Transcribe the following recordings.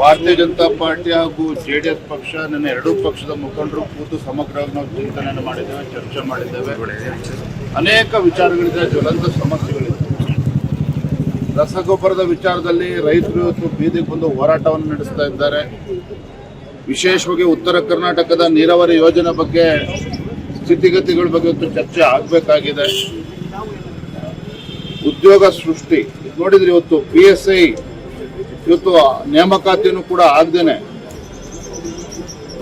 ಭಾರತೀಯ ಜನತಾ ಪಾರ್ಟಿ ಹಾಗೂ J D S ಪಕ್ಷ, ನನ್ನ ಎರಡೂ ಪಕ್ಷದ ಮುಖಂಡರು ಕೂತು ಸಮಗ್ರವಾಗಿ ನಾವು ಚಿಂತನೆಯನ್ನು ಮಾಡಿದ್ದೇವೆ, ಚರ್ಚೆ ಮಾಡಿದ್ದೇವೆ. ಅನೇಕ ವಿಚಾರಗಳಿದೆ, ಜ್ವಲಂತ ಸಮಸ್ಯೆಗಳಿದೆ. ರಸಗೊಬ್ಬರದ ವಿಚಾರದಲ್ಲಿ ರೈತರು ಇವತ್ತು ಬೀದಿಗೆ ಬಂದು ಹೋರಾಟವನ್ನು ನಡೆಸ್ತಾ ಇದ್ದಾರೆ. ವಿಶೇಷವಾಗಿ ಉತ್ತರ ಕರ್ನಾಟಕದ ನೀರಾವರಿ ಯೋಜನೆ ಬಗ್ಗೆ ಸ್ಥಿತಿಗತಿಗಳ ಬಗ್ಗೆ ಇವತ್ತು ಚರ್ಚೆ ಆಗಬೇಕಾಗಿದೆ. ಉದ್ಯೋಗ ಸೃಷ್ಟಿ. ನೋಡಿದ್ರೆ ಇವತ್ತು ಪಿ ಎಸ್ ಐ ಇವತ್ತು ನೇಮಕಾತಿನೂ ಕೂಡ ಆಗದೇನೆ.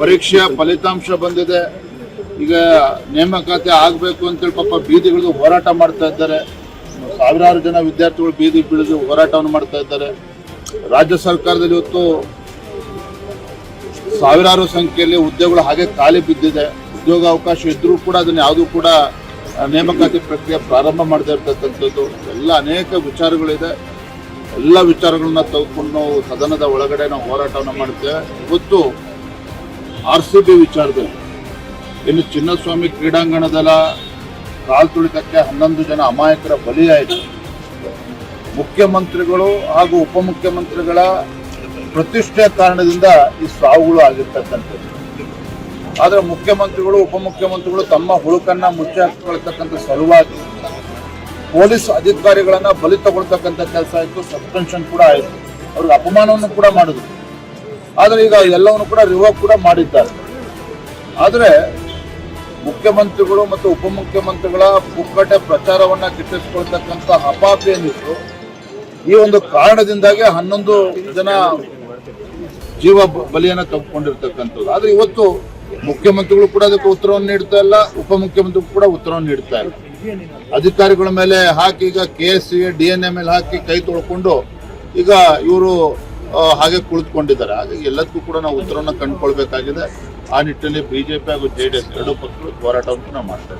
ಪರೀಕ್ಷೆಯ ಫಲಿತಾಂಶ ಬಂದಿದೆ. ಈಗ ನೇಮಕಾತಿ ಆಗಬೇಕು ಅಂತೇಳಿ ಪಾಪ ಬೀದಿಗಳಿದು ಹೋರಾಟ ಮಾಡ್ತಾ ಇದ್ದಾರೆ. ಸಾವಿರಾರು ಜನ ವಿದ್ಯಾರ್ಥಿಗಳು ಬೀದಿ ಬೀಳಿದು ಹೋರಾಟವನ್ನು ಮಾಡ್ತಾ ಇದ್ದಾರೆ. ರಾಜ್ಯ ಸರ್ಕಾರದಲ್ಲಿ ಇವತ್ತು ಸಾವಿರಾರು ಸಂಖ್ಯೆಯಲ್ಲಿ ಉದ್ಯೋಗಗಳು ಹಾಗೆ ಖಾಲಿ ಬಿದ್ದಿದೆ. ಉದ್ಯೋಗ ಅವಕಾಶ ಇದ್ದರೂ ಕೂಡ ಅದನ್ನ ಯಾವುದೂ ಕೂಡ ನೇಮಕಾತಿ ಪ್ರಕ್ರಿಯೆ ಪ್ರಾರಂಭ ಮಾಡದೇ ಇರ್ತಕ್ಕಂಥದ್ದು. ಎಲ್ಲ ಅನೇಕ ವಿಚಾರಗಳಿದೆ. ಎಲ್ಲ ವಿಚಾರಗಳನ್ನ ತೆಗೆದುಕೊಂಡು ಸದನದ ಒಳಗಡೆ ನಾವು ಹೋರಾಟವನ್ನು ಮಾಡ್ತೇವೆ. ಇವತ್ತು ಆರ್ ಸಿ ಬಿ ವಿಚಾರದಲ್ಲಿ ಇನ್ನು ಚಿನ್ನಸ್ವಾಮಿ ಕ್ರೀಡಾಂಗಣದಲ್ಲ ಕಾಲು ತುಳಿತಕ್ಕೆ ಹನ್ನೊಂದು ಜನ ಅಮಾಯಕರ ಬಲಿಯಾಯಿತು ಮುಖ್ಯಮಂತ್ರಿಗಳು ಹಾಗೂ ಉಪಮುಖ್ಯಮಂತ್ರಿಗಳ ಪ್ರತಿಷ್ಠೆ ಕಾರಣದಿಂದ ಈ ಸಾವುಗಳು ಆಗಿರ್ತಕ್ಕಂಥದ್ದು. ಆದರೆ ಮುಖ್ಯಮಂತ್ರಿಗಳು, ಉಪಮುಖ್ಯಮಂತ್ರಿಗಳು ತಮ್ಮ ಹುಳುಕನ್ನ ಮುಚ್ಚಿ ಸಲುವಾಗಿ ಪೊಲೀಸ್ ಅಧಿಕಾರಿಗಳನ್ನ ಬಲಿ ತಗೊಳ್ತಕ್ಕಂಥ ಕೆಲಸ ಆಯಿತು ಸಸ್ಪೆನ್ಷನ್ ಕೂಡ ಆಯಿತು. ಅವ್ರಿಗೆ ಅಪಮಾನವನ್ನು ಕೂಡ ಮಾಡಿದ್ರು. ಆದರೆ ಈಗ ಎಲ್ಲವನ್ನು ಕೂಡ ರಿವೋಕ್ ಕೂಡ ಮಾಡಿದ್ದಾರೆ. ಆದರೆ ಮುಖ್ಯಮಂತ್ರಿಗಳು ಮತ್ತು ಉಪಮುಖ್ಯಮಂತ್ರಿಗಳ ಪುಕ್ಕಟೆ ಪ್ರಚಾರವನ್ನ ಕಿಟ್ಟಿಸ್ಕೊಳ್ತಕ್ಕಂಥ ಹಪಾಪಿ ಏನಿತ್ತು, ಈ ಒಂದು ಕಾರಣದಿಂದಾಗಿ ಹನ್ನೊಂದು ಜನ ಜೀವ ಬಲಿಯನ್ನು ತೆಗೆದುಕೊಂಡಿರ್ತಕ್ಕಂಥದ್ದು ಆದ್ರೆ ಇವತ್ತು ಮುಖ್ಯಮಂತ್ರಿಗಳು ಕೂಡ ಅದಕ್ಕೆ ಉತ್ತರವನ್ನು ನೀಡ್ತಾ ಇಲ್ಲ, ಉಪಮುಖ್ಯಮಂತ್ರಿಗಳು ಕೂಡ ಉತ್ತರವನ್ನು ನೀಡ್ತಾ ಇಲ್ಲ. ಅಧಿಕಾರಿಗಳ ಮೇಲೆ ಹಾಕಿ ಈಗ K S D N A ಮೇಲೆ ಹಾಕಿ ಕೈ ತೊಳ್ಕೊಂಡು ಈಗ ಇವರು ಹಾಗೆ ಕುಳಿತುಕೊಂಡಿದ್ದಾರೆ. ಹಾಗಾಗಿ ಎಲ್ಲದಕ್ಕೂ ಕೂಡ ನಾವು ಉತ್ತರವನ್ನು ಕಂಡುಕೊಳ್ಬೇಕಾಗಿದೆ. ಆ ನಿಟ್ಟಿನಲ್ಲಿ ಬಿಜೆಪಿ ಹಾಗೂ ಜೆ ಡಿ ಎಸ್ ಎರಡೂ ಪಕ್ಷಗಳು ಹೋರಾಟವನ್ನು ನಾವು ಮಾಡ್ತಾ